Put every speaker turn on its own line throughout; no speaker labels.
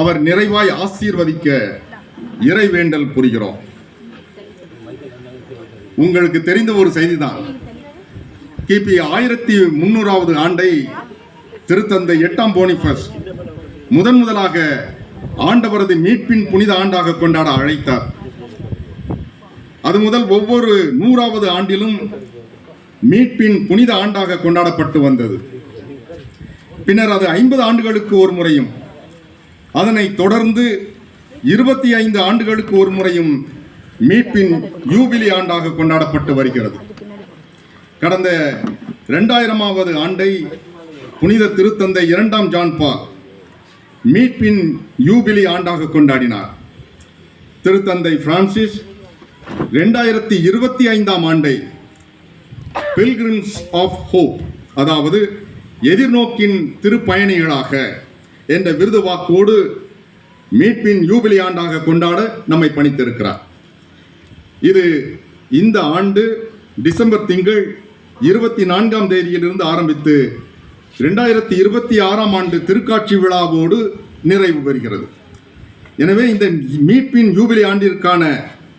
அவர் நிறைவாய் ஆசீர்வதிக்க இறைவேண்டல் புரிகிறோம். உங்களுக்கு தெரிந்த ஒரு செய்திதான். கிபி ஆயிரத்தி முன்னூறாவது ஆண்டை திருத்தந்தை எட்டாம் போனிஃபஸ் முதன் முதலாக ஆண்டவரது மீட்பின் புனித ஆண்டாக கொண்டாட அழைத்தார். அது முதல் ஒவ்வொரு நூறாவது ஆண்டிலும் மீட்பின் புனித ஆண்டாக கொண்டாடப்பட்டு வந்தது. பின்னர் அது ஐம்பது ஆண்டுகளுக்கு ஒரு முறையும் அதனை தொடர்ந்து இருபத்தி ஐந்து ஆண்டுகளுக்கு ஒரு முறையும் மீட்பின் யூபிலி ஆண்டாக கொண்டாடப்பட்டு வருகிறது. கடந்த இரண்டாயிரமாவது ஆண்டை புனித திருத்தந்தை இரண்டாம் ஜான்பா மீட்பின் யூபிலி ஆண்டாக கொண்டாடினார். திருத்தந்தை பிரான்சிஸ் ரெண்டாயிரத்தி இருபத்தி ஐந்தாம் ஆண்டை பில்கிரிம்ஸ் ஆஃப் ஹோப் அதாவது எதிர்நோக்கின் திருப்பயணிகளாக என்ற விருது வாக்கோடு மீட்பின் யூபிலி ஆண்டாக கொண்டாட நம்மை பணித்திருக்கிறார். இது இந்த ஆண்டு டிசம்பர் திங்கள் இருபத்தி நான்காம் தேதியிலிருந்து ஆரம்பித்து ரெண்டாயிரத்தி இருபத்தி ஆறாம் ஆண்டு திருக்காட்சி விழாவோடு நிறைவு பெறுகிறது. எனவே இந்த மீட்பின் யூபிலி ஆண்டிற்கான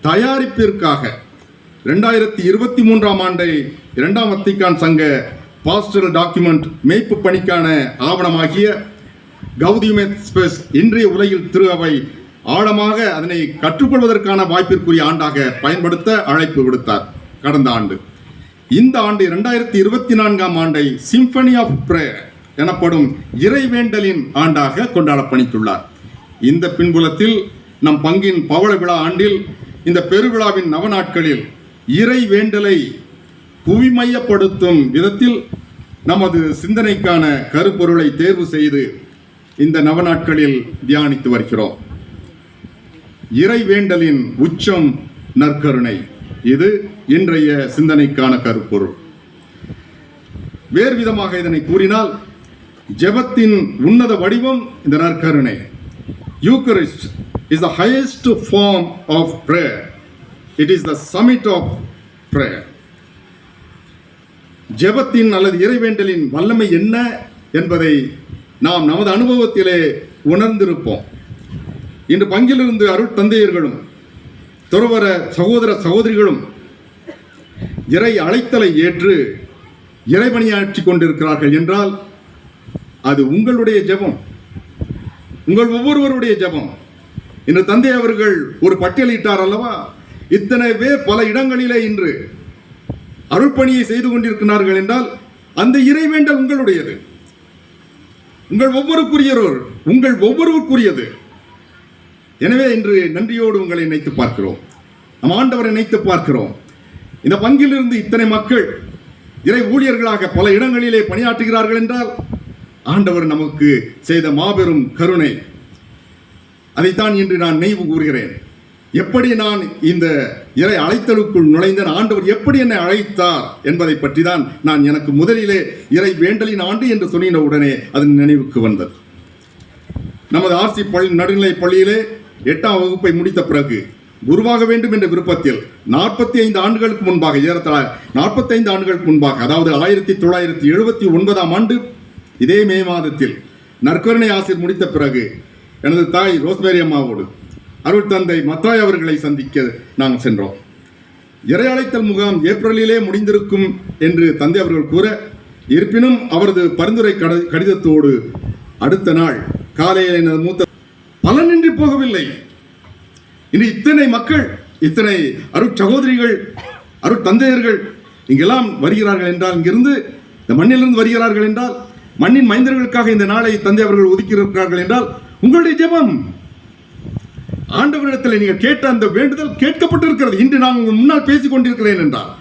தயாரிப்பிற்காக ரெண்டாயிரத்தி இருபத்தி மூன்றாம் ஆண்டை இரண்டாம் வத்திக்கான் சங்க பாஸ்டல் டாக்குமெண்ட் மெய்ப்பு பணிக்கான ஆவணமாகிய கௌதியுமெத் ஸ்பெஸ் இன்றைய உலகில் திரு அவை ஆழமாக அதனை கற்றுக்கொள்வதற்கான வாய்ப்பிற்குரிய ஆண்டாக பயன்படுத்த அழைப்பு விடுத்தார். கடந்த ஆண்டு. இந்த ஆண்டு இரண்டாயிரத்தி இருபத்தி நான்காம் ஆண்டை சிம்பனி ஆஃப் பிரேயர் எனப்படும் இறைவேண்டலின் ஆண்டாக கொண்டாட பணித்துள்ளார். இந்த பின்புலத்தில் நம் பங்கின் பவள விழா ஆண்டில் இந்த பெருவிழாவின் நவநாட்களில் இறை வேண்டலை புவிமையப்படுத்தும் விதத்தில் நமது சிந்தனைக்கான கருப்பொருளை தேர்வு செய்து இந்த நவநாட்களில் தியானித்து வருகிறோம். இறை வேண்டலின் உச்சம் நற்கருணை. இது இன்றைய சிந்தனைக்கான கருப்பொருள். வேறு விதமாக இதனை கூறினால் ஜெபத்தின் உன்னத வடிவம் இந்த நற்கருணை. Eucharist is the highest form of prayer it is the summit of prayer ஜெபத்தின் அல்லது இறைவேண்டலின் வல்லமை என்ன என்பதை நாம் நமது அனுபவத்திலே உணர்ந்திருப்போம். இன்று பங்கிலிருந்து அருள் தந்தையர்களும் துறவர சகோதர சகோதரிகளும் இறை அழைத்தலை ஏற்று இறைபணியாற்றி கொண்டிருக்கிறார்கள் என்றால் அது உங்களுடைய ஜெபம். உங்கள் ஒவ்வொருவருடைய ஜெபம். இன்று தந்தை அவர்கள் ஒரு பட்டியலிட்டார் அல்லவா? இத்தனை பேர் பல இடங்களிலே இன்று அருள்பணியை செய்து கொண்டிருக்கிறார்கள் என்றால் அந்த இறைவேண்டல் உங்களுடையது. உங்கள் ஒவ்வொருக்குரியவர் உங்கள் ஒவ்வொருவருக்குரியது. எனவே இன்று நன்றியோடு உங்களை நினைத்து பார்க்கிறோம். நம் ஆண்டவரை நினைத்து பார்க்கிறோம். இந்த பங்கிலிருந்து இத்தனை மக்கள் இறை ஊழியர்களாக பல இடங்களிலே பணியாற்றுகிறார்கள் என்றால் ஆண்டவர் நமக்கு செய்த மாபெரும் கருணை. அதைத்தான் இன்று நான் நினைவு கூறுகிறேன். எப்படி நான் இந்த இறை அழைத்தலுக்குள் நுழைந்தேன்? ஆண்டவர் எப்படி என்னை அழைத்தார் என்பதை பற்றி தான் நான் எனக்கு முதலிலே இறை வேண்டலின் ஆண்டு என்று சொன்னின உடனே அது நினைவுக்கு வந்தது. நமது ஆர்சி பள்ளி நடுநிலை பள்ளியிலே எட்டாம் வகுப்பை முடித்த பிறகு உருவாக வேண்டும் என்ற விருப்பத்தில் நாற்பத்தி ஐந்து ஆண்டுகளுக்கு முன்பாக ஏறத்தாழ நாற்பத்தி ஐந்து ஆண்டுகளுக்கு முன்பாக அதாவது ஆயிரத்தி தொள்ளாயிரத்தி எழுபத்தி ஒன்பதாம் ஆண்டு இதே மே மாதத்தில் நற்கருணை ஆசிரியர் முடித்த பிறகு எனது தாய் ரோஸ்மேரி அம்மாவோடு அருள் தந்தை மத்தாய் அவர்களை சந்திக்க நாங்கள் சென்றோம். இறையழைத்தல் முகாம் ஏப்ரலிலே முடிந்திருக்கும் என்று தந்தை அவர்கள் கூற இருப்பினும் அவரது பரிந்துரை கட- கடிதத்தோடு அடுத்த நாள் காலையில் எனது மூத்த பலனின்றி போகவில்லை. இன்று இத்தனை மக்கள் இத்தனை அருட் சகோதரிகள் அருட் தந்தையர்கள் இங்கெல்லாம் வருகிறார்கள் என்றால் இங்கிருந்து இந்த மண்ணிலிருந்து வருகிறார்கள் என்றால் மண்ணின் மைந்தர்களுக்காக இந்த நாளை தந்தை அவர்கள் ஒதுக்கி இருக்கிறார்கள் என்றால் உங்களுடைய ஜெபம் ஆண்டவரிடத்தில் நீங்கள் கேட்ட அந்த வேண்டுதல் கேட்கப்பட்டிருக்கிறது. இன்று நான் உங்கள் முன்னால் பேசிக் கொண்டிருக்கிறேன் என்றால்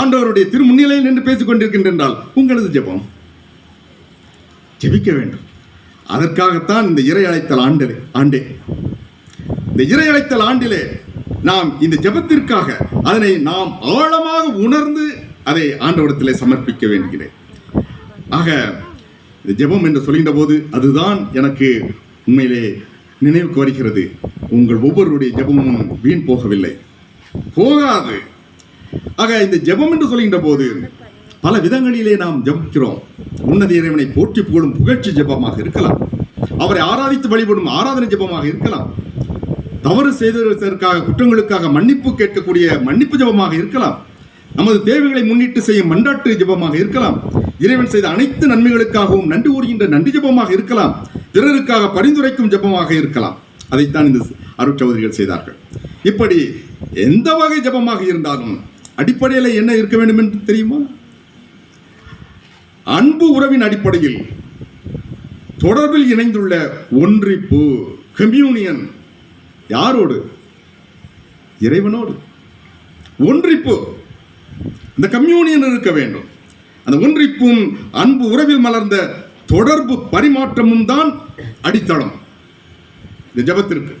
ஆண்டவருடைய திருமுன்னிலையில் நின்று பேசிக் கொண்டிருக்கின்றேன் என்றால் உங்களது ஜெபம் ஜெபிக்க வேண்டும். அதற்காகத்தான் இந்த இறை அழைத்தல் ஆண்டு ஆண்டே. இந்த இறை அழைத்தல் ஆண்டிலே நாம் இந்த ஜெபத்திற்காக அதனை நாம் ஆழமாக உணர்ந்து அதை ஆண்டவரத்திலே சமர்ப்பிக்க வேண்டுகிறேன். ஆக இந்த ஜெபம் என்று சொல்கின்ற போது அதுதான் எனக்கு உண்மையிலே நினைவுக்கு வருகிறது உங்கள் ஒவ்வொருவருடைய ஜெபமும் வீண் போகவில்லை. போகாது. ஆக இந்த ஜெபம் என்று சொல்கின்ற போது பல விதங்களிலே நாம் ஜெபிக்கிறோம். உன்னத இறைவனை போற்றி புகழும் புகழ்ச்சி ஜெபமாக இருக்கலாம். அவரை ஆராதித்து வழிபடும் ஆராதனை ஜெபமாக இருக்கலாம். தவறு செய்ததற்காக குற்றங்களுக்காக மன்னிப்பு கேட்கக்கூடிய மன்னிப்பு ஜெபமாக இருக்கலாம். நமது தேவைகளை முன்னிட்டு செய்யும் மன்றாட்டு ஜெபமாக இருக்கலாம். இறைவன் செய்த அனைத்து நன்மைகளுக்காகவும் நன்றி கூறுகின்ற நன்றி ஜெபமாக இருக்கலாம். பிறருக்காக பரிந்துரைக்கும் ஜெபமாக இருக்கலாம். அதைத்தான் இந்த அருட்சௌதரிகள் செய்தார்கள். இப்படி எந்த வகை ஜெபமாக இருந்தாலும் அடிப்படையில் என்ன இருக்க வேண்டும் என்று தெரியுமா? அன்பு உறவின் அடிப்படையில் தொடர்பில் இணைந்துள்ள ஒன்றிப்பு கம்யூனியன் யாரோடு? இறைவனோடு. ஒன்றிப்பு. இந்த கம்யூனியன் இருக்க வேண்டும். அந்த ஒன்றிப்பும் அன்பு உறவில் மலர்ந்த தொடர்பு பரிமாற்றமும் தான் அடித்தளம். இந்த ஜெபத்திற்கு.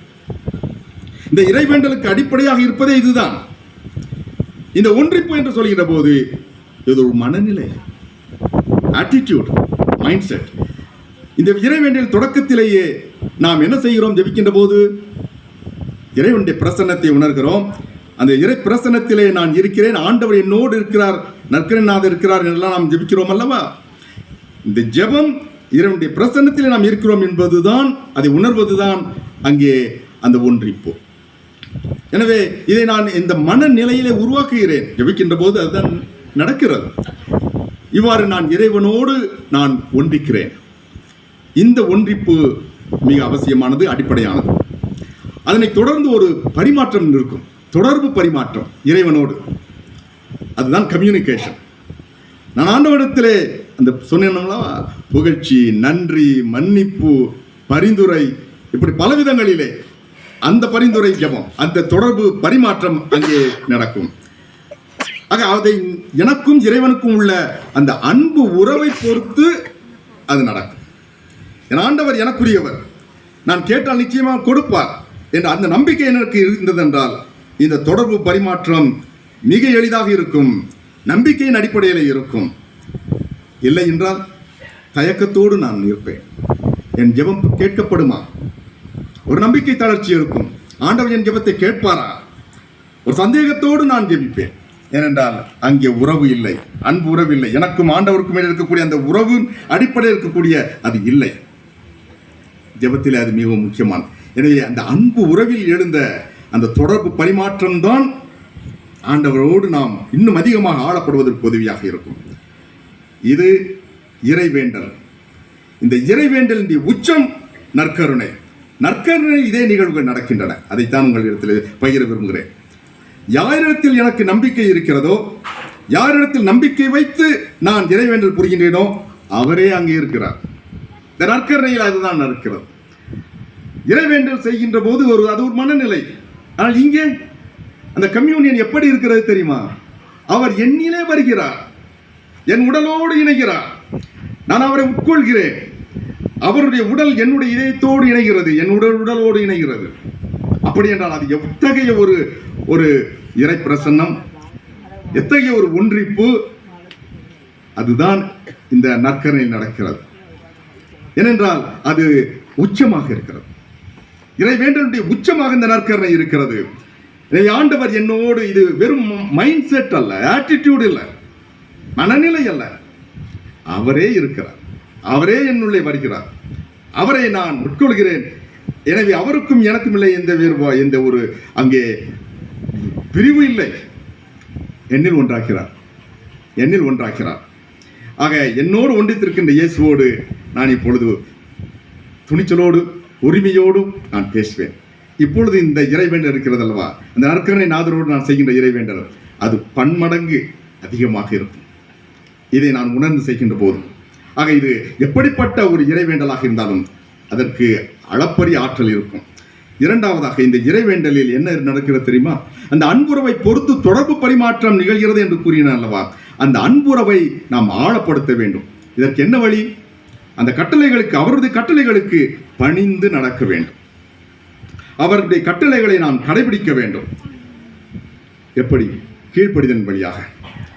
இந்த இறைவேண்டலுக்கு அடிப்படையாக இருப்பதே இதுதான். இந்த ஒன்றிப்பு என்று சொல்கிற போது இது ஒரு மனநிலை ஆட்டிடியூட் மைண்ட் செட் இந்த இறைவேண்டல் தொடக்கத்திலேயே நாம் என்ன செய்கிறோம்? ஜெபிக்கின்ற போது இறைவனுடைய பிரசன்னத்தை உணர்கிறோம். அந்த இறை பிரசன்னத்திலே நான் இருக்கிறேன். ஆண்டவர் என்னோடு இருக்கிறார். நற்கரநாதர் இருக்கிறார் என்றெல்லாம் நாம் ஜெபிக்கிறோம் அல்லவா? இந்த ஜெபம் இறைவனுடைய பிரசன்னத்தில் நாம் இருக்கிறோம் என்பதுதான் அதை உணர்வதுதான் அங்கே அந்த ஒன்றிப்பு. எனவே இதை நான் இந்த மனநிலையிலே உருவாக்குகிறேன். ஜபிக்கின்ற போது அதுதான் நடக்கிறது. இவ்வாறு நான் இறைவனோடு நான் ஒன்றிக்கிறேன். இந்த ஒன்றிப்பு மிக அவசியமானது அடிப்படையானது. அதனை தொடர்ந்து ஒரு பரிமாற்றம் இருக்கும். தொடர்பு பரிமாற்றம் இறைவனோடு. அதுதான் கம்யூனிகேஷன் நான் ஆண்டவரிடத்திலே அந்த சொன்னேன்னா புகழ்ச்சி நன்றி மன்னிப்பு பரிந்துரை இப்படி பல விதங்களிலே அந்த பரிந்துரை ஜெபம் அந்த தொடர்பு பரிமாற்றம் அங்கே நடக்கும். ஆக அதை எனக்கும் இறைவனுக்கும் உள்ள அந்த அன்பு உறவை பொறுத்து அது நடக்கும். என் ஆண்டவர் எனக்குரியவர். நான் கேட்டால் நிச்சயமாக கொடுப்பார் என்ற அந்த நம்பிக்கை எனக்கு இருந்தது என்றால் இந்த தொடர்பு பரிமாற்றம் மிக எளிதாக இருக்கும். நம்பிக்கையின் அடிப்படையில் இருக்கும். இல்லை என்றால் தயக்கத்தோடு நான் இருப்பேன் என் ஜெபம் கேட்கப்படுமா? ஒரு நம்பிக்கை தளர்ச்சி இருக்கும். ஆண்டவர் என் ஜெபத்தை கேட்பாரா? ஒரு சந்தேகத்தோடு நான் ஜெபிப்பேன். ஏனென்றால் அங்கே உறவு இல்லை. அன்பு உறவு இல்லை. எனக்கும் ஆண்டவருக்கும் இடையே இருக்கக்கூடிய அந்த உறவு அடிப்படையில் இருக்கக்கூடிய அது இல்லை. ஜெபத்தில் அது மிகவும் முக்கியமானது. எனவே அந்த அன்பு உறவில் எழுந்த அந்த தொடர்பு பரிமாற்றம்தான் ஆண்டவரோடு நாம் இன்னும் அதிகமாக ஆளப்படுவதற்கு உதவியாக இருக்கும். இது இறைவேண்டல். இந்த இறைவேண்டலின் உச்சம் நற்கருணை. நற்கருணை இதே நிகழ்வுகள் நடக்கின்றன. அதைத்தான் உங்களிடத்தில் பகிர விரும்புகிறேன். யாரிடத்தில் எனக்கு நம்பிக்கை இருக்கிறதோ யாரிடத்தில் நம்பிக்கை வைத்து நான் இறைவேண்டல் புரிகின்றேனோ அவரே அங்கே இருக்கிறார். இந்த நற்கருணையில் அதுதான் நடக்கிறது. இறைவேண்டல் செய்கின்ற போது ஒரு அது ஒரு மனநிலை. ஆனால் இங்கே அந்த கம்யூனியன் எப்படி இருக்கிறது தெரியுமா? அவர் என்னிலே வருகிறார். என் உடலோடு இணைகிறார். நான் அவரை உட்கொள்கிறேன். அவருடைய உடல் என்னுடைய இதயத்தோடு இணைகிறது என்னுடைய உடலோடு இணைகிறது. அப்படி என்றால் அது எத்தகைய ஒரு ஒரு இறை பிரசன்னம் எத்தகைய ஒரு ஒன்றிப்பு? அதுதான் இந்த நற்கரணில் நடக்கிறது. ஏனென்றால் அது உச்சமாக இருக்கிறது. இறை வேண்டனுடைய உச்சமாக இந்த நற்கரணை இருக்கிறது. இதை ஆண்டவர் என்னோடு இது வெறும் மைண்ட் செட் அல்ல ஆட்டிடியூட் இல்லை மனநிலை அல்ல. அவரே இருக்கிறார். அவரே என்னுள்ளே வருகிறார். அவரை நான் உட்கொள்கிறேன். எனவே அவருக்கும் எனக்கும் இல்லை எந்த வேறுபா எந்த ஒரு அங்கே பிரிவு இல்லை. என்னில் ஒன்றாக்கிறார் என்னில் ஒன்றாக்கிறார் ஆக என்னோடு ஒன்றித்திருக்கின்ற இயேசுவோடு நான் இப்பொழுது துணிச்சலோடு உரிமையோடும் நான் பேசுவேன். இப்பொழுது இந்த இறைவேண்டல் இருக்கிறதல்லவா அந்த நற்கரணை நாதரோடு நான் செய்கின்ற இறைவேண்டல். அது பன்மடங்கு அதிகமாக இருக்கும். இதை நான் உணர்ந்து செய்கின்ற போது ஆக இது எப்படிப்பட்ட ஒரு இறைவேண்டலாக இருந்தாலும் அதற்கு அளப்பரிய ஆற்றல் இருக்கும். இரண்டாவதாக இந்த இறைவேண்டலில் என்ன நடக்கிறது தெரியுமா? அந்த அன்புறவை பொறுத்து தொடர்பு பரிமாற்றம் நிகழ்கிறது என்று கூறினார் அல்லவா? அந்த அன்புறவை நாம் ஆழப்படுத்த வேண்டும். இதற்கு என்ன வழி? அந்த கட்டளைகளுக்கு அவருடைய கட்டளைகளுக்கு பணிந்து நடக்க வேண்டும். அவருடைய கட்டளைகளை நாம் கடைபிடிக்க வேண்டும். எப்படி? கீழ்ப்படிதன் வழியாக.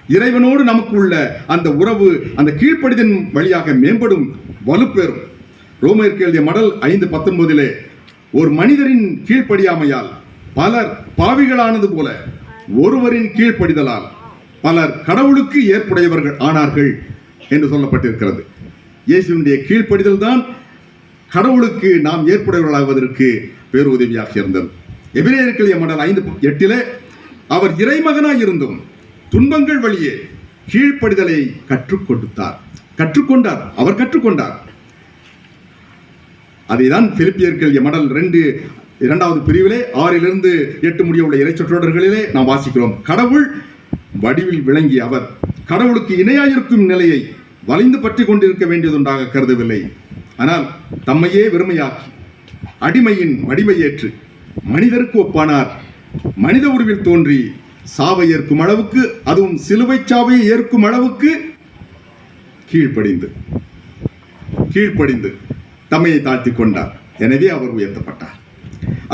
இறைவனோடு நமக்கு உள்ள அந்த உறவு அந்த கீழ்ப்படிதன் வழியாக மேம்படும் வலுப்பெறும். ரோமருக்கு எழுதிய மடல் ஐந்து பத்தொன்பதிலே ஒரு மனிதரின் கீழ்ப்படியாமையால் பலர் பாவிகளானது போல ஒருவரின் கீழ்ப்படிதலால் பலர் கடவுளுக்கு ஏற்புடையவர்கள் ஆனார்கள் என்று சொல்லப்பட்டிருக்கிறது. இயேசுவினுடைய கீழ்ப்படிதல் தான் கடவுளுக்கு நாம் ஏற்புடையவர்களாவதற்கு பேருதவியாக இருந்தது. எபிரேயர்கள் மடல் ஐந்து எட்டிலே அவர் இறைமகனாய் இருந்தும் துன்பங்கள் வழியே கீழ்ப்படிதலை கற்றுக் கொடுத்தார் கற்றுக்கொண்டார். அவர் கற்றுக்கொண்டார். அதைதான் பிலிப்பியர்கள் மடல் ரெண்டு இரண்டாவது பிரிவிலே ஆறிலிருந்து எட்டு முடிய உள்ள இறைச்சொற்றொடர்களிலே நாம் வாசிக்கிறோம். கடவுள் வடிவில் விளங்கிய அவர் கடவுளுக்கு இணையாயிருக்கும் நிலையை வளைந்து பற்றி கொண்டிருக்க வேண்டியதுண்டாக கருதவில்லை. ஆனால் தம்மையே வெறுமையாக்கி அடிமையின் வடிவையேற்று மனிதருக்கு ஒப்பானார். மனித உருவில் தோன்றி சாவை ஏற்கும் அளவுக்கு அதுவும் சிலுவை சாவையை ஏற்கும் அளவுக்கு கீழ்ப்படிந்து கீழ்ப்படிந்து தம்மையை தாழ்த்தி கொண்டார். எனவே அவர் உயர்த்தப்பட்டார்.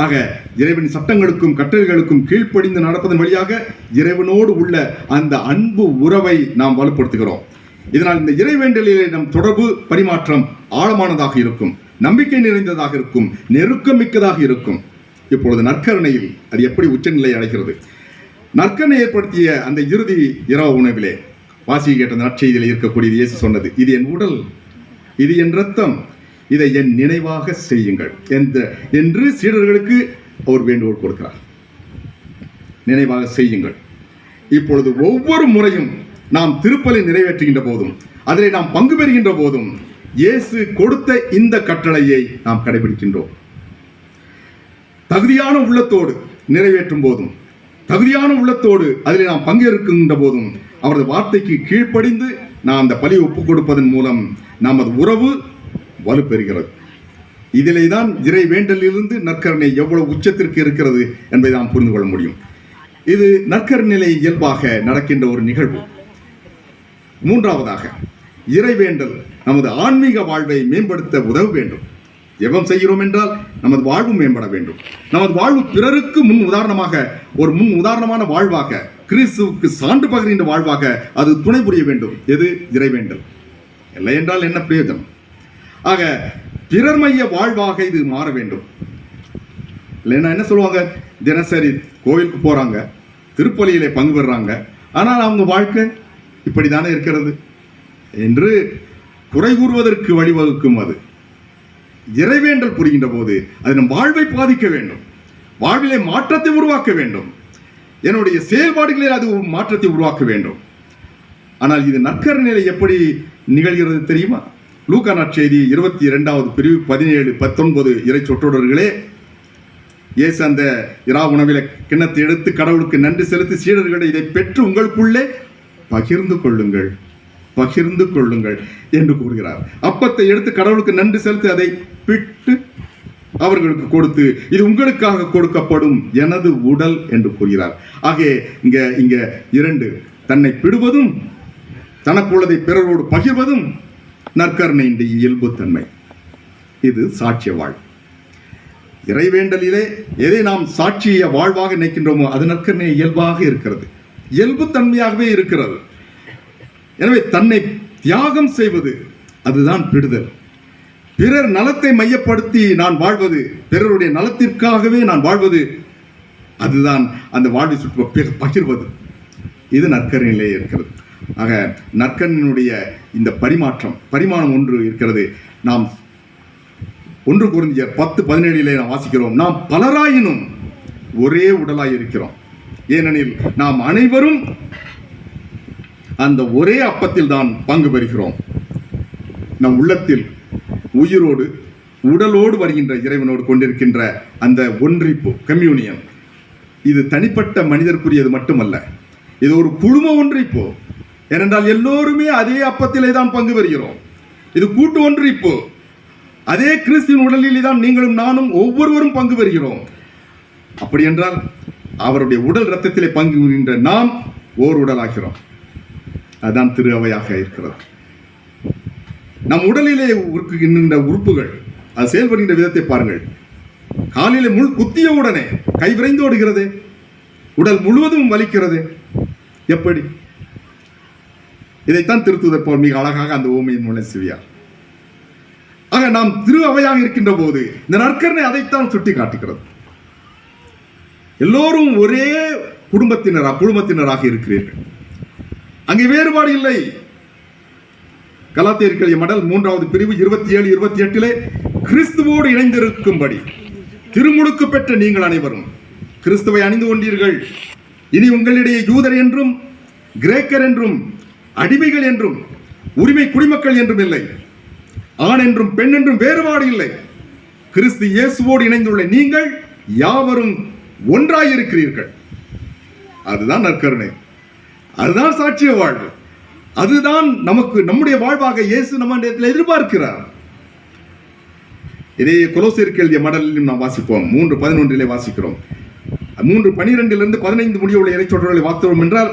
ஆக இறைவன் சட்டங்களுக்கும் கட்டளைகளுக்கும் கீழ்ப்படிந்து நடப்பதன் வழியாக இறைவனோடு உள்ள அந்த அன்பு உறவை நாம் வலுப்படுத்துகிறோம். இதனால் இந்த இறைவேண்டலிலே நம் தொடர்பு பரிமாற்றம் ஆழமானதாக இருக்கும் நம்பிக்கை நிறைந்ததாக இருக்கும் நெருக்கம் மிக்கதாக இருக்கும். இப்பொழுது நற்கருணையில் அது எப்படி உச்சநிலை அடைகிறது? நற்கனை ஏற்படுத்திய அந்த இறுதி இரவு உணவிலே வாசி கேட்ட நற்செய்தியில் இருக்கக்கூடியது இயேசு சொன்னது இது என் உடல் இது என் ரத்தம் இதை என் நினைவாக செய்யுங்கள் என்ற என்று சீடர்களுக்கு அவர் வேண்டுகோள் கொடுக்கிறார். நினைவாக செய்யுங்கள். இப்பொழுது ஒவ்வொரு முறையும் நாம் திருப்பலை நிறைவேற்றுகின்ற போதும் அதில் நாம் பங்கு பெறுகின்ற போதும் இயேசு கொடுத்த இந்த கட்டளையை நாம் கடைபிடிக்கின்றோம். தகுதியான உள்ளத்தோடு நிறைவேற்றும் போதும் தகுதியான உள்ளத்தோடு அதில் நாம் பங்கேற்கின்ற போதும் அவரது வார்த்தைக்கு கீழ்ப்படிந்து நாம் அந்த பலி ஒப்புக் கொடுப்பதன் மூலம் நமது உறவு வலுப்பெறுகிறது. இதிலே தான் இறை வேண்டலிலிருந்து நற்கரணை எவ்வளவு உச்சத்திற்கு இருக்கிறது என்பதை நாம் புரிந்து கொள்ள முடியும். இது நற்கரநிலை இயல்பாக நடக்கின்ற ஒரு நிகழ்வு. மூன்றாவதாக இறைவேண்டல் நமது ஆன்மீக வாழ்வை மேம்படுத்த உதவ வேண்டும். ஜெபம் செய்கிறோம் என்றால் நமது வாழ்வு மேம்பட வேண்டும். நமது வாழ்வு பிறருக்கு முன் உதாரணமாக ஒரு முன் உதாரணமான வாழ்வாக கிறிஸ்துவுக்கு சான்று பகிர்கின்ற வாழ்வாக அது துணை புரிய வேண்டும். எது? இறைவேண்டல். இல்லை என்றால் என்ன பிரயோஜனம்? ஆக பிறர் மைய வாழ்வாக இது மாற வேண்டும். இல்லைன்னா என்ன சொல்லுவாங்க? தினசரி கோவிலுக்கு போகிறாங்க திருப்பலியிலே பங்கு பெறுறாங்க ஆனால் அவங்க வாழ்க்கை இப்படி தானே இருக்கிறது? என்று குறை கூறுவதற்கு வழிவகுக்கும் அது. இறைவேண்டல் புரிகின்ற போது அது நம் வாழ்வை பாதிக்க வேண்டும். வாழ்விலே மாற்றத்தை உருவாக்க வேண்டும். என்னுடைய செயல்பாடுகளில் அது மாற்றத்தை உருவாக்க வேண்டும். ஆனால் இது நற்கர நிலை எப்படி நிகழ்கிறது தெரியுமா? லூக்கா நற்செய்தி இருபத்தி இரண்டாவது பிரிவு பதினேழு பத்தொன்பது இறை சொற்றொடர்களே இயேசு அந்த இரா உணவில கிண்ணத்தை எடுத்து கடவுளுக்கு நன்றி செலுத்தி சீடர்களை இதை பெற்று உங்களுக்குள்ளே பகிர்ந்து கொள்ளுங்கள். பகிர்ந்து கொள்ளுங்கள் என்று கூறுகிறார். அப்பத்தை எடுத்து கடவுளுக்கு நன்றி செலுத்தி அதை அவர்களுக்கு கொடுத்து இது உங்களுக்காக கொடுக்கப்படும் எனது உடல் என்று கூறுகிறார். ஆகிய இங்க இங்க இரண்டு தன்னை பிடுவதும் தனக்குள்ளதை பிறரோடு பகிர்வதும் நற்கருணையின் இயல்புத்தன்மை இது சாட்சிய வாழ் இறைவேண்டலிலே எதை நாம் சாட்சிய வாழ்வாக நினைக்கின்றோமோ அது நற்கருணை இயல்பாக இருக்கிறது. இயல்புத்தன்மையாகவே இருக்கிறது. எனவே தன்னை தியாகம் செய்வது அதுதான் பிடுதல். பிறர் நலத்தை மையப்படுத்தி நான் வாழ்வது பிறருடைய நலத்திற்காகவே நான் வாழ்வது அதுதான் அந்த வாழ்வை சுற்று பகிர்வது. இது நற்கரணிலே இருக்கிறது. ஆக நற்கரணினுடைய இந்த பரிமாற்றம் பரிமாணம் ஒன்று இருக்கிறது. நாம் ஒன்று குருந்தியர் பத்து பதினேழிலே நாம் வாசிக்கிறோம். நாம் பலராயினும் ஒரே உடலாய் இருக்கிறோம் ஏனெனில் நாம் அனைவரும் அந்த ஒரே அப்பத்தில் தான் பங்கு பெறுகிறோம். நம் உள்ளத்தில் உயிரோடு உடலோடு வருகின்ற இறைவனோடு கொண்டிருக்கின்ற அந்த ஒன்றிப்பு கம்யூனியன் இது தனிப்பட்ட மனிதருக்குரியது மட்டுமல்ல. இது ஒரு குழும ஒன்றிப்பு. ஏனென்றால் எல்லோருமே அதே அப்பத்திலே தான் பங்கு பெறுகிறோம். இது கூட்டு ஒன்றிப்பு. அதே கிறிஸ்தின் உடலிலே தான் நீங்களும் நானும் ஒவ்வொருவரும் பங்கு பெறுகிறோம். அப்படி என்றால் அவருடைய உடல் ரத்தத்திலே பங்கு பெறுகின்ற நாம் ஓர் உடலாகிறோம். அதுதான் திரு அவையாக இருக்கிறது. நம் உடலிலே இருக்கின்ற உறுப்புகள் அது செயல்படுகின்ற விதத்தை பாருங்கள். காலிலே முள் குத்திய உடனே கை விரைந்து ஓடுகிறது. உடல் முழுவதும் வலிக்கிறது. எப்படி? இதைத்தான் திருத்துதர் போல் மிக அழகாக அந்த ஓமையின் மூலம் செய்வார் ஆக நாம் திரு அவையாக இருக்கின்ற போது இந்த நற்கரணை அதைத்தான் சுட்டி காட்டுகிறது எல்லோரும் ஒரே குடும்பத்தினரா குழுமத்தினராக இருக்கிறீர்கள். அங்கே வேறுபாடு இல்லை. கலாத்தியர்கள் மடல் மூன்றாவது பிரிவு இருபத்தி ஏழு இருபத்தி எட்டிலே கிறிஸ்துவோடு இணைந்திருக்கும்படி திருமுழுக்கு பெற்ற நீங்கள் அனைவரும் கிறிஸ்துவை அணிந்து கொண்டீர்கள். இனி உங்களிடையே யூதர் என்றும் கிரேக்கர் என்றும் அடிமைகள் என்றும் உரிமை குடிமக்கள் என்றும் இல்லை. ஆண் என்றும் பெண் என்றும் வேறுபாடு இல்லை. கிறிஸ்து இயேசுவோடு இணைந்துள்ள நீங்கள் யாவரும் ஒன்றாயிருக்கிறீர்கள். அதுதான் நற்கருணை. அதுதான் சாட்சிய வாழ்வு. அதுதான் நமக்கு நம்முடைய வாழ்வாக இயேசு நம்ம இடத்தில் எதிர்பார்க்கிறார். இதே கொலோசியருக்கு எழுதிய மடலிலும் நாம் வாசிப்போம். மூன்று பதினொன்றிலே வாசிக்கிறோம். மூன்று பனிரெண்டிலிருந்து பதினைந்து முடிய உள்ள இறைச்சொற்றர்களை வாசித்தோம் என்றால்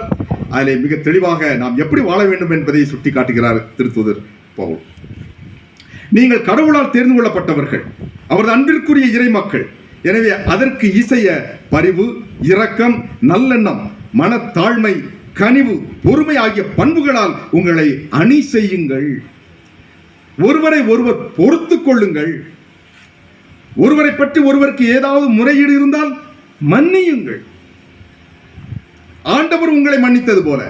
அதிலே மிக தெளிவாக நாம் எப்படி வாழ வேண்டும் என்பதை சுட்டி காட்டுகிறார் திருத்துதர் பவுல். நீங்கள் கடவுளால் தேர்ந்து கொள்ளப்பட்டவர்கள் அவரது அன்பிற்குரிய இறை மக்கள் எனவே அதற்கு இசைய பரிவு இரக்கம் நல்லெண்ணம் மனத்தாழ்மை கனிவு பொறுமை ஆகிய பண்புகளால் உங்களை அணி செய்யுங்கள். ஒருவரை ஒருவர் பொறுத்து கொள்ளுங்கள். ஒருவரை பற்றி ஒருவருக்கு ஏதாவது முறையீடு இருந்தால் மன்னியுங்கள். ஆண்டவர் உங்களை மன்னித்தது போல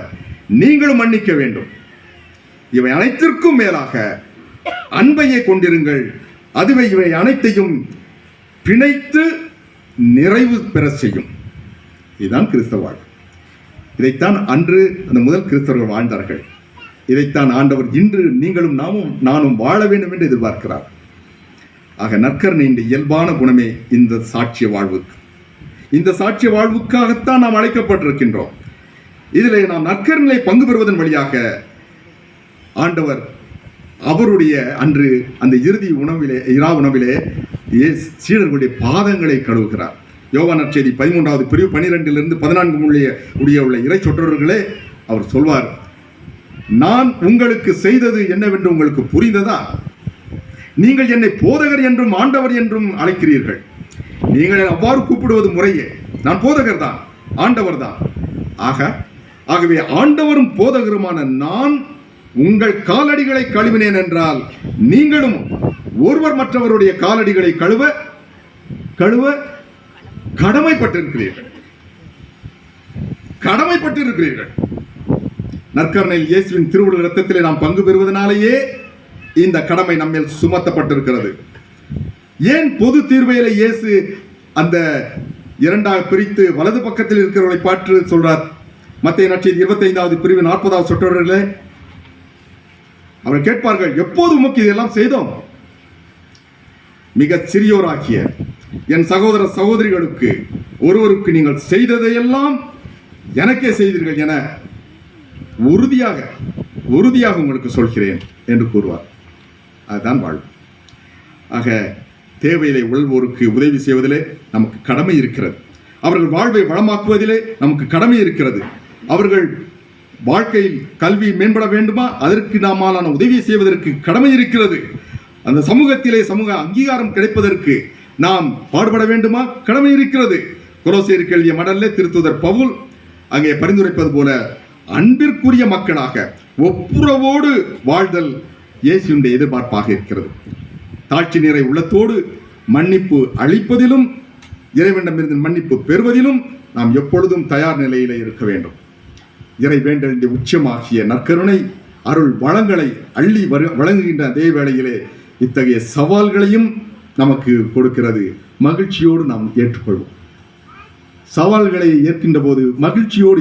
நீங்களும் மன்னிக்க வேண்டும். இவை அனைத்திற்கும் மேலாக அன்பையை கொண்டிருங்கள். அதுவே இவை அனைத்தையும் பிணைத்து நிறைவு பெற செய்யும். இதுதான் கிறிஸ்தவ இதைத்தான் அன்று அந்த முதல் கிறிஸ்தவர்கள் வாழ்ந்தார்கள். இதைத்தான் ஆண்டவர் இன்று நீங்களும் நாமும் நானும் வாழ வேண்டும் என்று எதிர்பார்க்கிறார். ஆக நற்கரணியின் இயல்பான குணமே இந்த சாட்சிய வாழ்வுக்கு. இந்த சாட்சிய வாழ்வுக்காகத்தான் நாம் அழைக்கப்பட்டிருக்கின்றோம். இதில் நாம் நற்கரணிலை பங்கு பெறுவதன் வழியாக ஆண்டவர் அவருடைய அன்று அந்த இறுதி உணவிலே இரா உணவிலே சீடர்களுடைய பாதங்களை கழுவுகிறார். யோவான் செய்தி பதிமூன்றாவது பிரிவு பனிரெண்டிலிருந்து பதினான்கு முடிய உடைய உள்ள இறை சொற்றவர்களே அவர் சொல்வார் நான் உங்களுக்கு செய்தது என்னவென்று உங்களுக்கு புரிந்ததா? நீங்கள் என்னை போதகர் என்றும் ஆண்டவர் என்றும் அழைக்கிறீர்கள். நீங்கள் அவ்வாறு கூப்பிடுவது முறையே. நான் போதகர் தான் ஆண்டவர் தான். ஆக ஆகவே ஆண்டவரும் போதகருமான நான் உங்கள் காலடிகளை கழுவினேன் என்றால் நீங்களும் ஒருவர் மற்றவருடைய காலடிகளை கழுவ கழுவ கடமைப்பட்டிருக்கிறீர்கள். கடமைப்பட்டிருக்கிறீர்கள். நற்கரணையில் இயேசுவின் திருவுடல் ரத்தத்திலே நாம் பங்கு பெறுவதனாலேயே இந்த கடமை நம்மேல் சுமத்தப்பட்டிருக்கிறது. ஏன் பொது தீர்வையில இயேசு அந்த இரண்டாக பிரித்து வலது பக்கத்தில் இருக்கிறவர்களை பாற்று சொல்றார்? மத்திய நட்சத்திர இருபத்தைந்தாவது பிரிவு நாற்பதாவது சொற்றவர்களே அவர் கேட்பார்கள் எப்போது உமக்கு இதெல்லாம் செய்தோம்? மிக சிறியோராகிய என் சகோதர சகோதரிகளுக்கு ஒருவருக்கு நீங்கள் செய்ததையெல்லாம் எனக்கே செய்தீர்கள் என உறுதியாக உறுதியாக உங்களுக்கு சொல்கிறேன் என்று கூறுவார். அதுதான் வாழ்வு. ஆக தேவையிலே உழல்வோருக்கு உதவி செய்வதிலே நமக்கு கடமை இருக்கிறது. அவர்கள் வாழ்வை வளமாக்குவதிலே நமக்கு கடமை இருக்கிறது. அவர்கள் வாழ்க்கையில் கல்வி மேம்பட வேண்டுமா? அதற்கு நாமாலான உதவி செய்வதற்கு கடமை இருக்கிறது. அந்த சமூகத்திலே சமூக அங்கீகாரம் கிடைப்பதற்கு நாம் பாடுபட வேண்டுமா? கடமை இருக்கிறது. குரோசேருக்கு எழுதிய மடல்ல திருத்துதர் பவுல் அங்கே பரிந்துரைப்பது போல அன்பிற்குரிய மக்களாக ஒப்புரவோடு வாழ்தல் இயேசுடைய எதிர்பார்ப்பாக இருக்கிறது. தாட்சி நிறை உள்ளத்தோடு மன்னிப்பு அளிப்பதிலும் இறைவனிடமிருந்து மன்னிப்பு பெறுவதிலும் நாம் எப்பொழுதும் தயார் நிலையிலே இருக்க வேண்டும். இறை வேண்டலிന്റെ உச்சமாகிய நற்கருணை அருள் வளங்களை அள்ளி வழங்குகின்ற அதே வேளையிலே இத்தகைய சவால்களையும் நமக்கு கொடுக்கிறது. மகிழ்ச்சியோடு நாம் ஏற்றுக்கொள்வோம். சவால்களை ஏற்கின்ற போது மகிழ்ச்சியோடு